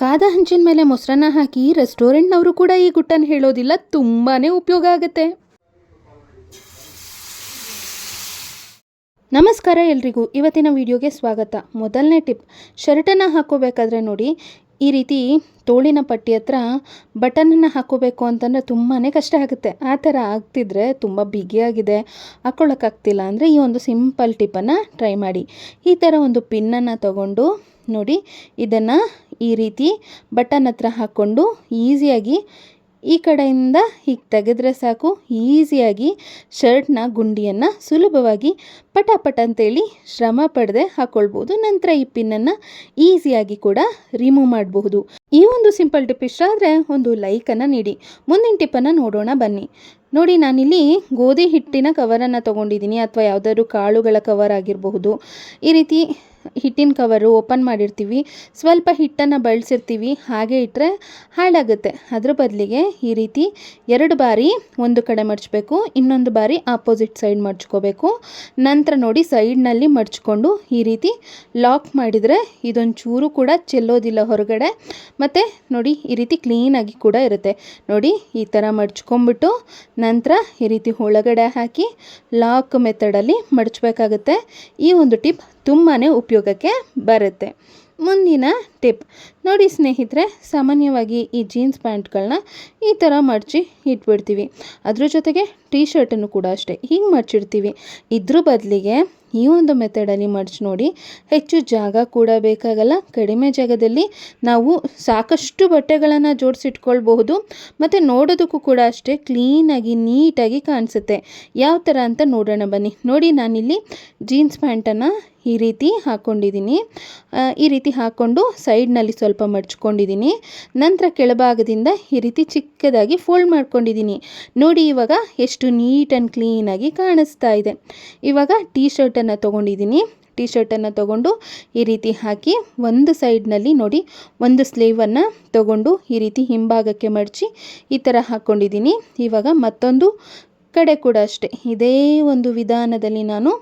ಕಾದ ಹಂಚಿನ ಮೇಲೆ ಮೊಸರನ್ನ ಹಾಕಿ ರೆಸ್ಟೋರೆಂಟ್ನವರು ಕೂಡ ಈ ಗುಟ್ಟನ್ನು ಹೇಳೋದಿಲ್ಲ ತುಂಬಾ ಉಪಯೋಗ ಆಗುತ್ತೆ. ನಮಸ್ಕಾರ ಎಲ್ರಿಗೂ, ಇವತ್ತಿನ ವಿಡಿಯೋಗೆ ಸ್ವಾಗತ. ಮೊದಲನೇ ಟಿಪ್, ಶರ್ಟನ್ನು ಹಾಕೋಬೇಕಾದ್ರೆ ನೋಡಿ, ಈ ರೀತಿ ತೋಳಿನ ಪಟ್ಟಿ ಹತ್ರ ಬಟನನ್ನು ಹಾಕೋಬೇಕು ಅಂತಂದರೆ ತುಂಬಾ ಕಷ್ಟ ಆಗುತ್ತೆ. ಆ ಥರ ಆಗ್ತಿದ್ರೆ ತುಂಬ ಬಿಗಿಯಾಗಿದೆ ಹಾಕ್ಕೊಳ್ಳೋಕ್ಕಾಗ್ತಿಲ್ಲ ಅಂದರೆ ಈ ಒಂದು ಸಿಂಪಲ್ ಟಿಪ್ಪನ್ನು ಟ್ರೈ ಮಾಡಿ. ಈ ಥರ ಒಂದು ಪಿನ್ನನ್ನು ತಗೊಂಡು ನೋಡಿ, ಇದನ್ನು ಈ ರೀತಿ ಬಟನ್ ಹತ್ರ ಹಾಕ್ಕೊಂಡು ಈಸಿಯಾಗಿ ಈ ಕಡೆಯಿಂದ ಹೀಗೆ ತೆಗೆದ್ರೆ ಸಾಕು. ಈಸಿಯಾಗಿ ಶರ್ಟ್ನ, ಗುಂಡಿಯನ್ನು ಸುಲಭವಾಗಿ ಪಟ ಪಟ ಅಂತೇಳಿ ಶ್ರಮ ಪಡೆದೆ ಹಾಕ್ಕೊಳ್ಬೋದು ನಂತರ ಈ ಪಿನ್ನನ್ನು ಈಸಿಯಾಗಿ ಕೂಡ ರಿಮೂವ್ ಮಾಡಬಹುದು. ಈ ಒಂದು ಸಿಂಪಲ್ ಟಿಪ್ ಇಷ್ಟ ಆದರೆ ಒಂದು ಲೈಕನ್ನು ನೀಡಿ. ಮುಂದಿನ ಟಿಪ್ಪನ್ನು ನೋಡೋಣ, ಬನ್ನಿ. ನೋಡಿ, ನಾನಿಲ್ಲಿ ಗೋಧಿ ಹಿಟ್ಟಿನ ಕವರನ್ನು ತೊಗೊಂಡಿದ್ದೀನಿ ಅಥವಾ ಯಾವುದಾದ್ರು ಕಾಳುಗಳ ಕವರ್ ಆಗಿರಬಹುದು. ಈ ರೀತಿ ಹಿಟ್ಟಿನ ಕವರು ಓಪನ್ ಮಾಡಿರ್ತೀವಿ. ಸ್ವಲ್ಪ ಹಿಟ್ಟನ್ನು ಬಳಸಿರ್ತೀವಿ. ಹಾಗೆ ಇಟ್ಟರೆ ಹಾಳಾಗುತ್ತೆ. ಅದ್ರ ಬದಲಿಗೆ ಈ ರೀತಿ ಎರಡು ಬಾರಿ ಒಂದು ಕಡೆ ಮಡಚಬೇಕು ಇನ್ನೊಂದು ಬಾರಿ ಆಪೋಸಿಟ್ ಸೈಡ್ ಮಡ್ಚ್ಕೋಬೇಕು ನಂತರ ನೋಡಿ ಸೈಡ್ನಲ್ಲಿ ಮಡ್ಚ್ಕೊಂಡು ಈ ರೀತಿ ಲಾಕ್ ಮಾಡಿದರೆ ಇದೊಂದು ಚೂರು ಕೂಡ ಚೆಲ್ಲೋದಿಲ್ಲ ಹೊರಗಡೆ. ಮತ್ತು ನೋಡಿ ಈ ರೀತಿ ಕ್ಲೀನಾಗಿ ಕೂಡ ಇರುತ್ತೆ. ನೋಡಿ ಈ ಥರ ಮಡ್ಚ್ಕೊಂಬಿಟ್ಟು ನಂತರ ಈ ರೀತಿ ಒಳಗಡೆ ಹಾಕಿ ಲಾಕ್ ಮೆಥಡಲ್ಲಿ ಮಡಚಬೇಕಾಗುತ್ತೆ ಈ ಒಂದು ಟಿಪ್ ತುಂಬಾ ಉಪಯೋಗಕ್ಕೆ ಬರುತ್ತೆ. ಮುಂದಿನ ಟಿಪ್. ನೋಡಿ ಸ್ನೇಹಿತರೆ, ಸಾಮಾನ್ಯವಾಗಿ ಈ ಜೀನ್ಸ್ ಪ್ಯಾಂಟ್ಗಳನ್ನ ಈ ಥರ ಮಡಚಿ ಇಟ್ಬಿಡ್ತೀವಿ. ಅದ್ರ ಜೊತೆಗೆ ಟೀ ಶರ್ಟನ್ನು ಕೂಡ ಅಷ್ಟೇ. ಹಿಂಗೆ ಮಡಚಿಡ್ತೀವಿ. ಇದ್ರ ಬದಲಿಗೆ ಈ ಒಂದು ಮೆಥಡಲ್ಲಿ ಮಡಚಿ ನೋಡಿ ಹೆಚ್ಚು ಜಾಗ ಕೂಡ ಬೇಕಾಗಲ್ಲ. ಕಡಿಮೆ ಜಾಗದಲ್ಲಿ ನಾವು ಸಾಕಷ್ಟು ಬಟ್ಟೆಗಳನ್ನು ಜೋಡಿಸಿಟ್ಕೊಳ್ಬಹುದು. ಮತ್ತು ನೋಡೋದಕ್ಕೂ ಕೂಡ ಅಷ್ಟೇ ಕ್ಲೀನಾಗಿ, ನೀಟಾಗಿ ಕಾಣಿಸುತ್ತೆ. ಯಾವ ಥರ ಅಂತ ನೋಡೋಣ ಬನ್ನಿ. ನೋಡಿ ನಾನಿಲ್ಲಿ ಜೀನ್ಸ್ ಪ್ಯಾಂಟನ್ನು ಈ ರೀತಿ ಹಾಕ್ಕೊಂಡಿದ್ದೀನಿ ಈ ರೀತಿ ಹಾಕ್ಕೊಂಡು ಸೈಡ್ನಲ್ಲಿ ಸ್ವಲ್ಪ ಮಡ್ಚ್ಕೊಂಡಿದ್ದೀನಿ. ನಂತರ ಕೆಳಭಾಗದಿಂದ ಈ ರೀತಿ ಚಿಕ್ಕದಾಗಿ ಫೋಲ್ಡ್ ಮಾಡ್ಕೊಂಡಿದ್ದೀನಿ. ನೋಡಿ, ಇವಾಗ ಎಷ್ಟು ನೀಟ್ ಆ್ಯಂಡ್ ಕ್ಲೀನಾಗಿ ಕಾಣಿಸ್ತಾ ಇದೆ. ಇವಾಗ ಟೀ ಶರ್ಟನ್ನು ತೊಗೊಂಡಿದ್ದೀನಿ. ಟೀ ಶರ್ಟನ್ನು ತೊಗೊಂಡು ಈ ರೀತಿ ಹಾಕಿ ಒಂದು ಸೈಡ್ನಲ್ಲಿ ನೋಡಿ, ಒಂದು ಸ್ಲೀವನ್ನು ತೊಗೊಂಡು ಈ ರೀತಿ ಹಿಂಭಾಗಕ್ಕೆ ಮಡಚಿ ಈ ಥರ ಹಾಕ್ಕೊಂಡಿದ್ದೀನಿ ಇವಾಗ ಮತ್ತೊಂದು ಕಡೆ ಕೂಡ ಅಷ್ಟೇ. ಇದೇ ಒಂದು ವಿಧಾನದಲ್ಲಿ ನಾನು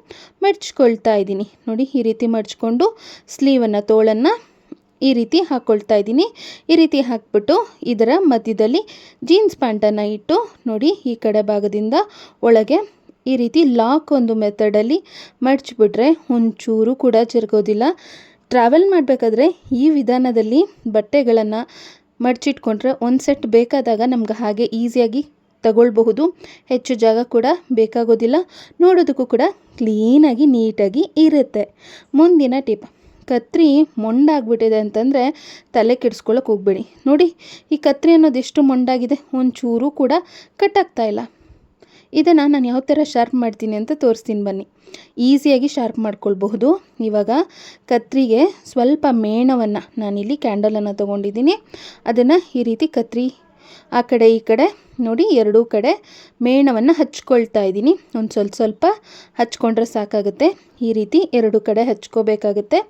ಮಡ್ಚ್ಕೊಳ್ತಾ ಇದ್ದೀನಿ. ನೋಡಿ, ಈ ರೀತಿ ಮಡ್ಚ್ಕೊಂಡು ಸ್ಲೀವನ್ನು, ತೋಳನ್ನು ಈ ರೀತಿ ಹಾಕ್ಕೊಳ್ತಾ ಇದ್ದೀನಿ. ಈ ರೀತಿ ಹಾಕ್ಬಿಟ್ಟು ಇದರ ಮಧ್ಯದಲ್ಲಿ ಜೀನ್ಸ್ ಪ್ಯಾಂಟನ್ನು ಇಟ್ಟು ನೋಡಿ, ಈ ಕಡೆ ಭಾಗದಿಂದ ಒಳಗೆ ಈ ರೀತಿ ಲಾಕ್ ಒಂದು ಮೆಥಡಲ್ಲಿ ಮಡ್ಚಿಬಿಟ್ರೆ ಒಂಚೂರು ಕೂಡ ಜರುಗೋದಿಲ್ಲ. ಟ್ರಾವೆಲ್ ಮಾಡಬೇಕಾದ್ರೆ ಈ ವಿಧಾನದಲ್ಲಿ ಬಟ್ಟೆಗಳನ್ನು ಮಡ್ಚಿಟ್ಕೊಂಡ್ರೆ ಒಂದು ಸೆಟ್ ಬೇಕಾದಾಗ ನಮ್ಗೆ ಹಾಗೆ ಈಸಿಯಾಗಿ ತಗೊಳ್ಬಹುದು. ಹೆಚ್ಚು ಜಾಗ ಕೂಡ ಬೇಕಾಗೋದಿಲ್ಲ. ನೋಡೋದಕ್ಕೂ ಕೂಡ ಕ್ಲೀನಾಗಿ, ನೀಟಾಗಿ ಇರುತ್ತೆ. ಮುಂದಿನ ಟಿಪ್. ಕತ್ರಿ ಮೊಂಡಾಗ್ಬಿಟ್ಟಿದೆ ಅಂತಂದರೆ ತಲೆ ಕೆಡಿಸ್ಕೊಳ್ಳೋಕೆ ಹೋಗ್ಬೇಡಿ. ನೋಡಿ, ಈ ಕತ್ರಿ ಅನ್ನೋದು ಎಷ್ಟು ಮೊಂಡಾಗಿದೆ. ಒಂಚೂರು ಕೂಡ ಕಟ್ಟಾಗ್ತಾ ಇಲ್ಲ. ಇದನ್ನು ನಾನು ಯಾವ ಥರ ಶಾರ್ಪ್ ಮಾಡ್ತೀನಿ ಅಂತ ತೋರಿಸ್ತೀನಿ ಬನ್ನಿ. ಈಸಿಯಾಗಿ ಶಾರ್ಪ್ ಮಾಡ್ಕೊಳ್ಬಹುದು. ಇವಾಗ ಕತ್ರಿಗೆ ಸ್ವಲ್ಪ ಮೇಣವನ್ನು ನಾನಿಲ್ಲಿ ಕ್ಯಾಂಡಲನ್ನು ತೊಗೊಂಡಿದ್ದೀನಿ. ಅದನ್ನು ಈ ರೀತಿ ಕತ್ರಿ ಆ ಕಡೆ, ಈ ಕಡೆ ನೋಡಿ ಎರಡೂ ಕಡೆ ಮೇಣವನ್ನು ಹಚ್ಕೊಳ್ತಾ ಇದ್ದೀನಿ. ಒಂದು ಸ್ವಲ್ಪ ಸ್ವಲ್ಪ ಹಚ್ಕೊಂಡ್ರೆ ಸಾಕಾಗುತ್ತೆ. ಈ ರೀತಿ ಎರಡು ಕಡೆ ಹಚ್ಕೋಬೇಕಾಗುತ್ತೆ.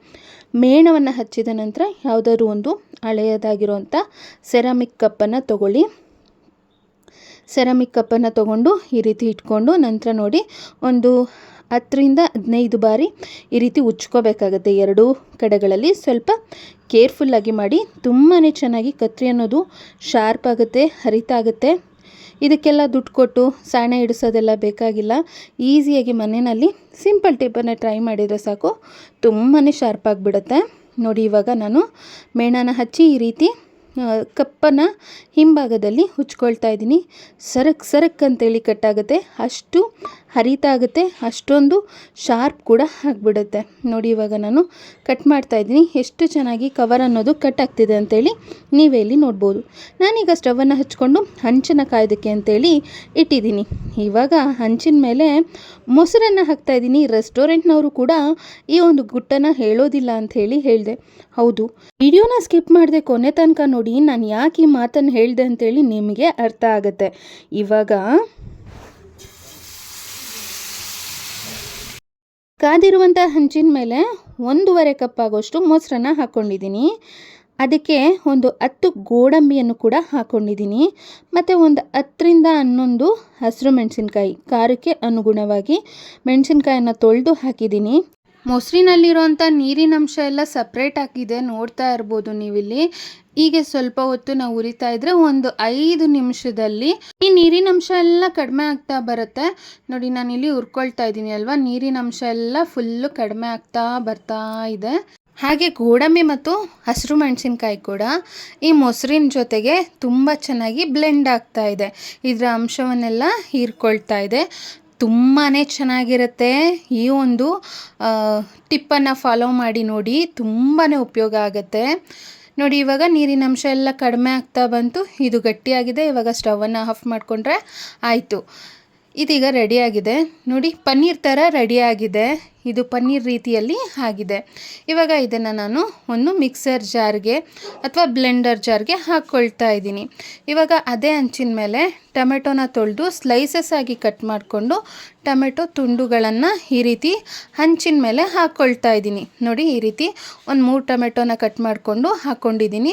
ಮೇಣವನ್ನು ಹಚ್ಚಿದ ನಂತರ ಯಾವುದಾದ್ರೂ ಒಂದು ಹಳೆಯದಾಗಿರುವಂಥ ಸೆರಾಮಿಕ್ ಕಪ್ಪನ್ನು ತಗೊಳ್ಳಿ. ಸೆರಾಮಿಕ್ ಕಪ್ಪನ್ನು ತೊಗೊಂಡು ಈ ರೀತಿ ಇಟ್ಕೊಂಡು ನಂತರ ನೋಡಿ ಒಂದು ಹತ್ತರಿಂದ ಹದಿನೈದು ಬಾರಿ ಈ ರೀತಿ ಉಚ್ಕೋಬೇಕಾಗತ್ತೆ. ಎರಡೂ ಕಡೆಗಳಲ್ಲಿ ಸ್ವಲ್ಪ ಕೇರ್ಫುಲ್ಲಾಗಿ ಮಾಡಿ ತುಂಬಾ ಚೆನ್ನಾಗಿ ಕತ್ರಿ ಅನ್ನೋದು ಶಾರ್ಪ್ ಆಗುತ್ತೆ, ಹರಿತಾಗುತ್ತೆ. ಇದಕ್ಕೆಲ್ಲ ದುಡ್ಡು ಕೊಟ್ಟು ಸಾಣ ಹಿಡಿಸೋದೆಲ್ಲ ಬೇಕಾಗಿಲ್ಲ. ಈಸಿಯಾಗಿ ಮನೆಯಲ್ಲಿ ಸಿಂಪಲ್ ಟಿಪ್ಪನ್ನು ಟ್ರೈ ಮಾಡಿದರೆ ಸಾಕು. ತುಂಬಾ ಶಾರ್ಪ್ ಆಗಿಬಿಡುತ್ತೆ. ನೋಡಿ ಇವಾಗ ನಾನು ಮೇಣನ ಹಚ್ಚಿ ಈ ರೀತಿ ಕಪ್ಪನ್ನು ಹಿಂಭಾಗದಲ್ಲಿ ಹುಚ್ಕೊಳ್ತಾ ಇದ್ದೀನಿ. ಸರಕ್ ಸರಕ್ ಅಂತೇಳಿ ಕಟ್ಟಾಗುತ್ತೆ. ಅಷ್ಟು ಹರಿತಾಗುತ್ತೆ ಅಷ್ಟೊಂದು ಶಾರ್ಪ್ ಕೂಡ ಆಗಿಬಿಡುತ್ತೆ. ನೋಡಿ ಇವಾಗ ನಾನು ಕಟ್ ಮಾಡ್ತಾ ಇದ್ದೀನಿ. ಎಷ್ಟು ಚೆನ್ನಾಗಿ ಕವರ್ ಅನ್ನೋದು ಕಟ್ ಆಗ್ತಿದೆ ಅಂತೇಳಿ ನೀವೇ ಇಲ್ಲಿ ನೋಡ್ಬೋದು. ನಾನೀಗ ಸ್ಟವನ್ನು ಹಚ್ಕೊಂಡು ಹಂಚಿನ ಕಾಯೋದಕ್ಕೆ ಅಂತೇಳಿ ಇಟ್ಟಿದ್ದೀನಿ. ಇವಾಗ ಹಂಚಿನ ಮೇಲೆ ಮೊಸರನ್ನು ಹಾಕ್ತಾ ಇದ್ದೀನಿ. ರೆಸ್ಟೋರೆಂಟ್ನವರು ಕೂಡ ಈ ಒಂದು ಗುಟ್ಟನ್ನು ಹೇಳೋದಿಲ್ಲ ಅಂತ ಹೇಳಿ ಹೇಳಿದೆ. ಹೌದು. ವಿಡಿಯೋನ ಸ್ಕಿಪ್ ಮಾಡಿದೆ ಕೊನೆ ತನಕ ನೋಡಿ. ನಾನು ಯಾಕೆ ಈ ಮಾತನ್ನು ಹೇಳಿದೆ ಅಂತೇಳಿ ನಿಮಗೆ ಅರ್ಥ ಆಗುತ್ತೆ. ಇವಾಗ ಕಾದಿರುವಂಥ ಹಂಚಿನ ಮೇಲೆ ಒಂದೂವರೆ ಕಪ್ ಆಗೋಷ್ಟು ಮೊಸರನ್ನ ಹಾಕ್ಕೊಂಡಿದ್ದೀನಿ. ಅದಕ್ಕೆ ಒಂದು ಹತ್ತು ಗೋಡಂಬಿಯನ್ನು ಕೂಡ ಹಾಕ್ಕೊಂಡಿದ್ದೀನಿ. ಮತ್ತು ಒಂದು ಹತ್ತರಿಂದ ಹನ್ನೊಂದು ಹಸಿರು ಮೆಣಸಿನ್ಕಾಯಿ, ಖಾರಕ್ಕೆ ಅನುಗುಣವಾಗಿ ಮೆಣಸಿನ್ಕಾಯನ್ನು ತೊಳೆದು ಹಾಕಿದ್ದೀನಿ. ಮೊಸರಿನಲ್ಲಿರೋಂಥ ನೀರಿನಂಶ ಎಲ್ಲ ಸಪ್ರೇಟ್ ಆಗಿದೆ, ನೋಡ್ತಾ ಇರ್ಬೋದು ನೀವಿಲ್ಲಿ. ಹೀಗೆ ಸ್ವಲ್ಪ ಹೊತ್ತು ನಾವು ಉರಿತಾ ಇದ್ರೆ ಒಂದು ಐದು ನಿಮಿಷದಲ್ಲಿ ಈ ನೀರಿನಂಶ ಎಲ್ಲ ಕಡಿಮೆ ಆಗ್ತಾ ಬರುತ್ತೆ. ನೋಡಿ ನಾನು ಇಲ್ಲಿ ಉರ್ಕೊಳ್ತಾ ಇದ್ದೀನಿ ಅಲ್ವಾ? ನೀರಿನಂಶ ಎಲ್ಲ ಫುಲ್ಲು ಕಡಿಮೆ ಆಗ್ತಾ ಬರ್ತಾ ಇದೆ. ಹಾಗೆ ಗೋಡಂಬಿ ಮತ್ತು ಹಸಿರು ಮೆಣಸಿನ್ಕಾಯಿ ಕೂಡ ಈ ಮೊಸರಿನ ಜೊತೆಗೆ ತುಂಬ ಚೆನ್ನಾಗಿ ಬ್ಲೆಂಡ್ ಆಗ್ತಾ ಇದೆ. ಇದರ ಅಂಶವನ್ನೆಲ್ಲ ಹೀರ್ಕೊಳ್ತಾ ಇದೆ. ತುಂಬಾ ಚೆನ್ನಾಗಿರುತ್ತೆ. ಈ ಒಂದು ಟಿಪ್ಪನ್ನು ಫಾಲೋ ಮಾಡಿ ನೋಡಿ ತುಂಬಾ ಉಪಯೋಗ ಆಗುತ್ತೆ. ನೋಡಿ, ಇವಾಗ ನೀರಿನ ಅಂಶ ಎಲ್ಲ ಕಡಿಮೆ ಆಗ್ತಾ ಬಂತು. ಇದು ಗಟ್ಟಿಯಾಗಿದೆ. ಇವಾಗ ಸ್ಟವನ್ನು ಆಫ್ ಮಾಡಿಕೊಂಡ್ರೆ ಆಯಿತು. ಇದೀಗ ರೆಡಿಯಾಗಿದೆ ನೋಡಿ, ಪನ್ನೀರ್ ಥರ ರೆಡಿಯಾಗಿದೆ ಇದು ಪನ್ನೀರ್ ರೀತಿಯಲ್ಲಿ ಆಗಿದೆ. ಇವಾಗ ಇದನ್ನು ನಾನು ಒಂದು ಮಿಕ್ಸರ್ ಜಾರ್ಗೆ ಅಥವಾ ಬ್ಲೆಂಡರ್ ಜಾರ್ಗೆ ಹಾಕ್ಕೊಳ್ತಾ ಇದ್ದೀನಿ. ಇವಾಗ ಅದೇ ಹಂಚಿನ ಮೇಲೆ ಟೊಮೆಟೊನ ತೊಳೆದು ಸ್ಲೈಸಸ್ ಆಗಿ ಕಟ್ ಮಾಡಿಕೊಂಡು ಟೊಮೆಟೊ ತುಂಡುಗಳನ್ನು ಈ ರೀತಿ ಹಂಚಿನ ಮೇಲೆ ಹಾಕ್ಕೊಳ್ತಾ ಇದ್ದೀನಿ. ನೋಡಿ ಈ ರೀತಿ ಒಂದು ಮೂರು ಟೊಮೆಟೊನ ಕಟ್ ಮಾಡಿಕೊಂಡು ಹಾಕ್ಕೊಂಡಿದ್ದೀನಿ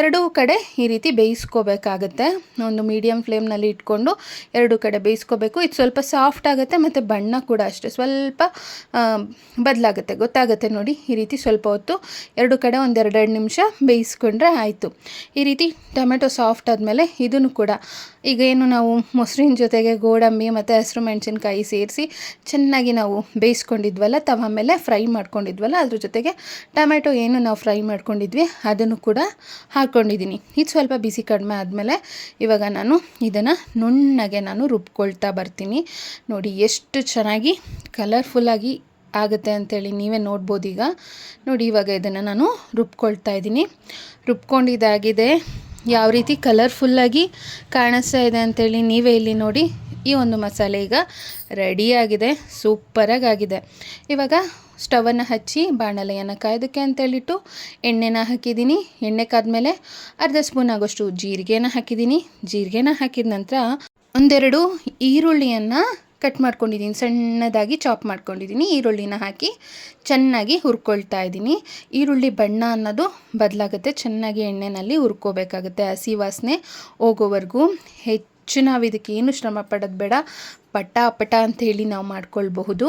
ಎರಡೂ ಕಡೆ ಈ ರೀತಿ ಬೇಯಿಸ್ಕೋಬೇಕಾಗತ್ತೆ. ಒಂದು ಮೀಡಿಯಮ್ ಫ್ಲೇಮ್ನಲ್ಲಿ ಇಟ್ಕೊಂಡು ಎರಡೂ ಕಡೆ ಬೇಯಿಸ್ಕೋಬೇಕು. ಇದು ಸ್ವಲ್ಪ ಸಾಫ್ಟ್ ಆಗುತ್ತೆ, ಮತ್ತು ಬಣ್ಣ ಕೂಡ ಅಷ್ಟೇ. ಸ್ವಲ್ಪ ಬದಲಾಗುತ್ತೆ. ಗೊತ್ತಾಗುತ್ತೆ ನೋಡಿ, ಈ ರೀತಿ ಸ್ವಲ್ಪ ಹೊತ್ತು ಎರಡು ಕಡೆ ಒಂದೆರಡೆರಡು ನಿಮಿಷ ಬೇಯಿಸ್ಕೊಂಡ್ರೆ ಆಯಿತು. ಈ ರೀತಿ ಟೊಮೆಟೊ ಸಾಫ್ಟ್ ಆದಮೇಲೆ ಇದನ್ನು ಕೂಡ. ಈಗ ಏನು ನಾವು ಮೊಸರಿನ ಜೊತೆಗೆ ಗೋಡಂಬಿ ಮತ್ತು ಹಸಿರು ಮೆಣಸಿನ್ಕಾಯಿ ಸೇರಿಸಿ ಚೆನ್ನಾಗಿ ನಾವು ಬೇಯಿಸ್ಕೊಂಡಿದ್ವಲ್ಲ, ತವ ಮೇಲೆ ಫ್ರೈ ಮಾಡ್ಕೊಂಡಿದ್ವಲ್ಲ, ಅದ್ರ ಜೊತೆಗೆ ಟೊಮೆಟೊ ಏನು ನಾವು ಫ್ರೈ ಮಾಡ್ಕೊಂಡಿದ್ವಿ, ಅದನ್ನು ಕೂಡ ಹಾಕ್ಕೊಂಡಿದ್ದೀನಿ ಇದು ಸ್ವಲ್ಪ ಬಿಸಿ ಕಡಿಮೆ ಆದಮೇಲೆ ಇವಾಗ ನಾನು ಇದನ್ನು ನುಣ್ಣಗೆ ನಾನು ರುಬ್ಕೊಳ್ತಾ ಬರ್ತೀನಿ. ನೋಡಿ, ಎಷ್ಟು ಚೆನ್ನಾಗಿ ಕಲರ್ಫುಲ್ಲಾಗಿ ಆಗುತ್ತೆ ಅಂಥೇಳಿ ನೀವೇ ನೋಡ್ಬೋದು ಈಗ. ನೋಡಿ, ಇವಾಗ ಇದನ್ನು ನಾನು ರುಬ್ಕೊಳ್ತಾ ಇದ್ದೀನಿ. ರುಬ್ಕೊಂಡಿದ್ದಾಗಿದೆ. ಯಾವ ರೀತಿ ಕಲರ್ಫುಲ್ಲಾಗಿ ಕಾಣಿಸ್ತಾ ಇದೆ ಅಂಥೇಳಿ ನೀವೇ ಇಲ್ಲಿ ನೋಡಿ ಈ ಒಂದು ಮಸಾಲೆ ಈಗ ರೆಡಿಯಾಗಿದೆ ಸೂಪರಾಗಿ ಆಗಿದೆ. ಇವಾಗ ಸ್ಟವನ್ನು ಹಚ್ಚಿ ಬಾಣಲೆಯನ್ನು ಕಾಯೋದಕ್ಕೆ ಅಂತೇಳಿಟ್ಟು ಎಣ್ಣೆನ ಹಾಕಿದ್ದೀನಿ. ಎಣ್ಣೆ ಕಾದ್ಮೇಲೆ ಅರ್ಧ ಸ್ಪೂನ್ ಆಗೋಷ್ಟು ಜೀರಿಗೆನ ಹಾಕಿದ್ದೀನಿ. ಜೀರಿಗೆನ ಹಾಕಿದ ನಂತರ ಒಂದೆರಡು ಈರುಳ್ಳಿಯನ್ನು ಕಟ್ ಮಾಡ್ಕೊಂಡಿದ್ದೀನಿ, ಸಣ್ಣದಾಗಿ ಚಾಪ್ ಮಾಡ್ಕೊಂಡಿದ್ದೀನಿ, ಈರುಳ್ಳಿನ ಹಾಕಿ ಚೆನ್ನಾಗಿ ಹುರ್ಕೊಳ್ತಾ ಇದ್ದೀನಿ. ಈರುಳ್ಳಿ ಬಣ್ಣ ಅನ್ನೋದು ಬದಲಾಗುತ್ತೆ, ಚೆನ್ನಾಗಿ ಎಣ್ಣೆಯಲ್ಲಿ ಹುರ್ಕೋಬೇಕಾಗುತ್ತೆ. ಹಸಿ ವಾಸನೆ ಹೋಗೋವರೆಗೂ ಹೆಚ್ಚು ನಾವು ಇದಕ್ಕೆ ಏನು ಶ್ರಮ ಪಡೋದು ಬೇಡ ಪಟ ಅಂತ ಹೇಳಿ ನಾವು ಮಾಡ್ಕೊಳ್ಬಹುದು.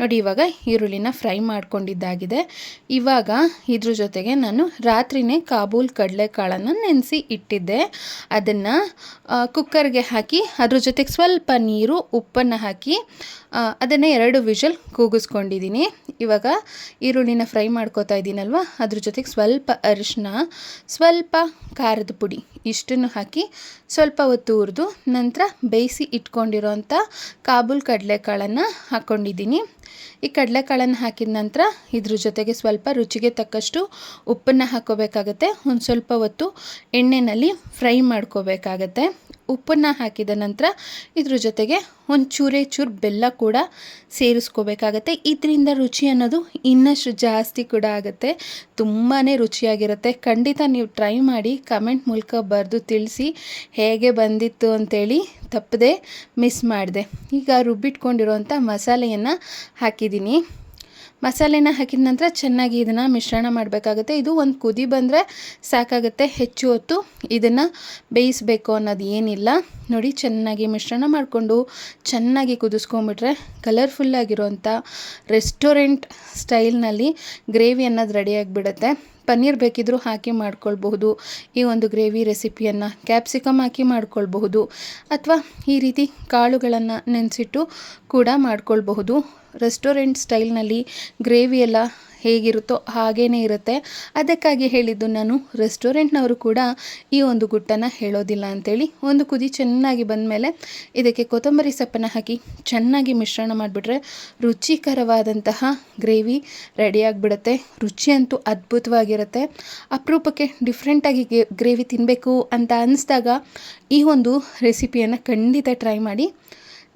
ನೋಡಿ, ಇವಾಗ ಈರುಳ್ಳಿನ ಫ್ರೈ ಮಾಡ್ಕೊಂಡಿದ್ದಾಗಿದೆ. ಇವಾಗ ಇದ್ರ ಜೊತೆಗೆ ನಾನು ರಾತ್ರಿನೇ ಕಾಬೂಲ್ ಕಡಲೆಕಾಳನ್ನು ನೆನೆಸಿ ಇಟ್ಟಿದ್ದೆ. ಅದನ್ನು ಕುಕ್ಕರ್ಗೆ ಹಾಕಿ, ಅದ್ರ ಜೊತೆಗೆ ಸ್ವಲ್ಪ ನೀರು, ಉಪ್ಪನ್ನು ಹಾಕಿ ಅದನ್ನು ಎರಡು ವಿಷಲ್ ಕೂಗಿಸ್ಕೊಂಡಿದ್ದೀನಿ. ಇವಾಗ ಈರುಳ್ಳಿನ ಫ್ರೈ ಮಾಡ್ಕೋತಾ ಇದ್ದೀನಲ್ವ? ಅದ್ರ ಜೊತೆಗೆ ಸ್ವಲ್ಪ ಅರಿಶಿನ ಸ್ವಲ್ಪ ಖಾರದ ಪುಡಿ ಇಷ್ಟನ್ನು ಹಾಕಿ ಸ್ವಲ್ಪ ಹೊತ್ತು ಹುರಿದು ನಂತರ ಬೇಯಿಸಿ ಇಟ್ಕೊಂಡಿರೋಂಥ ಕಾಬೂಲ್ ಕಡಲೆಕಾಳನ್ನು ಹಾಕ್ಕೊಂಡಿದ್ದೀನಿ. ಈ ಕಡಲೆಕಾಳನ್ನು ಹಾಕಿದ ನಂತರ ಇದ್ರ ಜೊತೆಗೆ ಸ್ವಲ್ಪ ರುಚಿಗೆ ತಕ್ಕಷ್ಟು ಉಪ್ಪನ್ನು ಹಾಕ್ಕೋಬೇಕಾಗತ್ತೆ ಒಂದು ಸ್ವಲ್ಪ ಹೊತ್ತು ಎಣ್ಣೆಯಲ್ಲಿ ಫ್ರೈ ಮಾಡ್ಕೋಬೇಕಾಗತ್ತೆ. ಉಪ್ಪನ್ನು ಹಾಕಿದ ನಂತರ ಇದ್ರ ಜೊತೆಗೆ ಒಂದು ಚೂರೇ ಚೂರು ಬೆಲ್ಲ ಕೂಡ ಸೇರಿಸ್ಕೋಬೇಕಾಗತ್ತೆ. ಇದರಿಂದ ರುಚಿ ಅನ್ನೋದು ಇನ್ನಷ್ಟು ಜಾಸ್ತಿ ಕೂಡ ಆಗುತ್ತೆ. ತುಂಬಾ ರುಚಿಯಾಗಿರುತ್ತೆ. ಖಂಡಿತ ನೀವು ಟ್ರೈ ಮಾಡಿ, ಕಮೆಂಟ್ ಮೂಲಕ ಬರೆದು ತಿಳಿಸಿ ಹೇಗೆ ಬಂದಿತ್ತು ಅಂತೇಳಿ ತಪ್ಪದೆ ಮಿಸ್ ಮಾಡಿದೆ. ಈಗ ರುಬ್ಬಿಟ್ಕೊಂಡಿರೋಂಥ ಮಸಾಲೆಯನ್ನು ಹಾಕಿದ್ದೀನಿ. ಮಸಾಲೆನ ಹಾಕಿದ ನಂತರ ಚೆನ್ನಾಗಿ ಇದನ್ನು ಮಿಶ್ರಣ ಮಾಡಬೇಕಾಗುತ್ತೆ. ಇದು ಒಂದು ಕುದಿ ಬಂದರೆ ಸಾಕಾಗುತ್ತೆ. ಹೆಚ್ಚು ಹೊತ್ತು ಇದನ್ನು ಬೇಯಿಸಬೇಕು ಅನ್ನೋದು ಏನಿಲ್ಲ. ನೋಡಿ, ಚೆನ್ನಾಗಿ ಮಿಶ್ರಣ ಮಾಡಿಕೊಂಡು ಚೆನ್ನಾಗಿ ಕುದಿಸ್ಕೊಂಬಿಟ್ರೆ ಕಲರ್ಫುಲ್ಲಾಗಿರುವಂಥ ರೆಸ್ಟೋರೆಂಟ್ ಸ್ಟೈಲ್ನಲ್ಲಿ ಗ್ರೇವಿ ಅನ್ನೋದು ರೆಡಿಯಾಗಿಬಿಡುತ್ತೆ ಪನ್ನೀರ್ ಬೇಕಿದ್ದರೂ ಹಾಕಿ ಮಾಡ್ಕೊಳ್ಬಹುದು. ಈ ಒಂದು ಗ್ರೇವಿ ರೆಸಿಪಿಯನ್ನು ಕ್ಯಾಪ್ಸಿಕಮ್ ಹಾಕಿ ಮಾಡ್ಕೊಳ್ಬಹುದು. ಅಥವಾ ಈ ರೀತಿ ಕಾಳುಗಳನ್ನು ನೆನೆಸಿಟ್ಟು ಕೂಡ ಮಾಡ್ಕೊಳ್ಬಹುದು. ರೆಸ್ಟೋರೆಂಟ್ ಸ್ಟೈಲ್ನಲ್ಲಿ ಗ್ರೇವಿ ಎಲ್ಲ ಹೇಗಿರುತ್ತೋ ಹಾಗೇ ಇರುತ್ತೆ. ಅದಕ್ಕಾಗಿ ಹೇಳಿದ್ದು ನಾನು ರೆಸ್ಟೋರೆಂಟ್ನವರು ಕೂಡ ಈ ಒಂದು ಗುಟ್ಟನ್ನು ಹೇಳೋದಿಲ್ಲ ಅಂಥೇಳಿ ಒಂದು ಕುದಿ ಚೆನ್ನಾಗಿ ಬಂದಮೇಲೆ ಇದಕ್ಕೆ ಕೊತ್ತಂಬರಿ ಸೊಪ್ಪನ್ನು ಹಾಕಿ ಚೆನ್ನಾಗಿ ಮಿಶ್ರಣ ಮಾಡಿಬಿಟ್ರೆ ರುಚಿಕರವಾದಂತಹ ಗ್ರೇವಿ ರೆಡಿಯಾಗಿಬಿಡುತ್ತೆ ರುಚಿ ಅಂತೂ ಅದ್ಭುತವಾಗಿರುತ್ತೆ. ಅಪರೂಪಕ್ಕೆ ಡಿಫ್ರೆಂಟಾಗಿ ಗ್ರೇವಿ ತಿನ್ನಬೇಕು ಅಂತ ಅನ್ನಿಸ್ದಾಗ ಈ ಒಂದು ರೆಸಿಪಿಯನ್ನು ಖಂಡಿತ ಟ್ರೈ ಮಾಡಿ.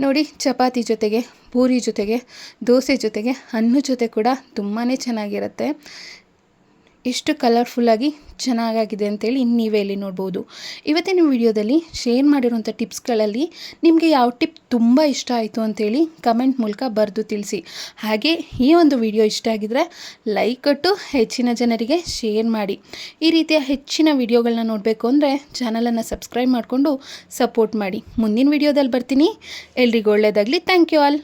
ನೋಡಿ ಚಪಾತಿ ಜೊತೆಗೆ ಪೂರಿ ಜೊತೆಗೆ ದೋಸೆ ಜೊತೆಗೆ ಅನ್ನ ಜೊತೆ ಕೂಡ ತುಂಬಾ ಚೆನ್ನಾಗಿರುತ್ತೆ. ಎಷ್ಟು ಕಲರ್ಫುಲ್ಲಾಗಿ ಚೆನ್ನಾಗಾಗಿದೆ ಅಂತೇಳಿ ನೀವೇ ಇಲ್ಲಿ ನೋಡ್ಬೋದು. ಇವತ್ತಿನ ವಿಡಿಯೋದಲ್ಲಿ ಶೇರ್ ಮಾಡಿರುವಂಥ ಟಿಪ್ಸ್ಗಳಲ್ಲಿ ನಿಮಗೆ ಯಾವ ಟಿಪ್ ತುಂಬ ಇಷ್ಟ ಆಯಿತು ಅಂತೇಳಿ ಕಮೆಂಟ್ ಮೂಲಕ ಬರೆದು ತಿಳಿಸಿ. ಹಾಗೆ ಈ ಒಂದು ವಿಡಿಯೋ ಇಷ್ಟ ಆಗಿದ್ರೆ ಲೈಕ್ ಕೊಟ್ಟು ಹೆಚ್ಚಿನ ಜನರಿಗೆ ಶೇರ್ ಮಾಡಿ. ಈ ರೀತಿಯ ಹೆಚ್ಚಿನ ವಿಡಿಯೋಗಳನ್ನ ನೋಡಬೇಕು ಅಂದರೆ ಚಾನಲನ್ನು ಸಬ್ಸ್ಕ್ರೈಬ್ ಮಾಡಿಕೊಂಡು ಸಪೋರ್ಟ್ ಮಾಡಿ. ಮುಂದಿನ ವಿಡಿಯೋದಲ್ಲಿ ಬರ್ತೀನಿ. ಎಲ್ರಿಗೂ ಒಳ್ಳೆಯದಾಗಲಿ ಥ್ಯಾಂಕ್ ಯು ಆಲ್